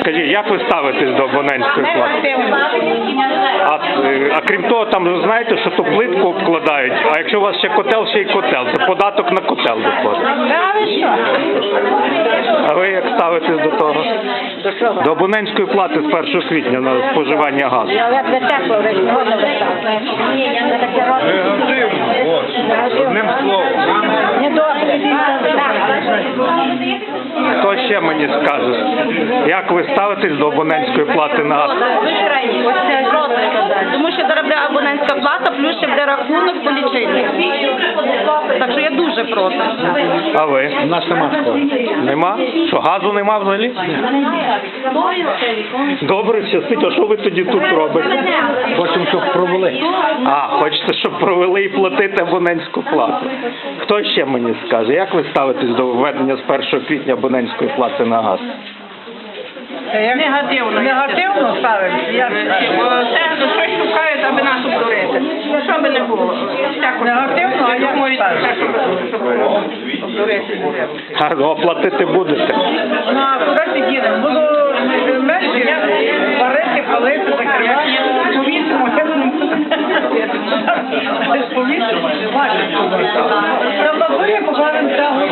Скажіть, як ви ставитесь до абонентської плати? А, е, а крім того, там знаєте, що то плитку обкладають, а якщо у вас ще котел, ще й котел, це податок на котел виходить. А ви як ставитесь до того? До абонентської плати з 1 квітня на споживання газу. Тепло. Негативно, от. Одним словом. Недобре. Хто ще мені скажете? Як ви ставитесь до абонентської плати на газ? Тому що доробляє абонентська плата, плюс ще буде рахунок по лічильнику. Так що я дуже проти. А ви? У нас нема Нема? Що, газу нема взагалі? Добре, щастить, а що ви тоді тут робите? Хочемо, щоб провели. А, хочете, щоб провели і платити абонентську плату. Хто ще мені скаже? Як ви ставитесь до введення з 1 квітня абонентської плати на газ? Негативно. Негативно ставимо. Я це щось шукають, аби нас обдурити. Що би не було. Всяко Негативно, а я. А, ну, оплатити будете? Ну, а куди ти їдемо? Буду менше варити, палити, закривати. Повісимо. можу. повісимо, не важко. Бабуля покладемо цегу.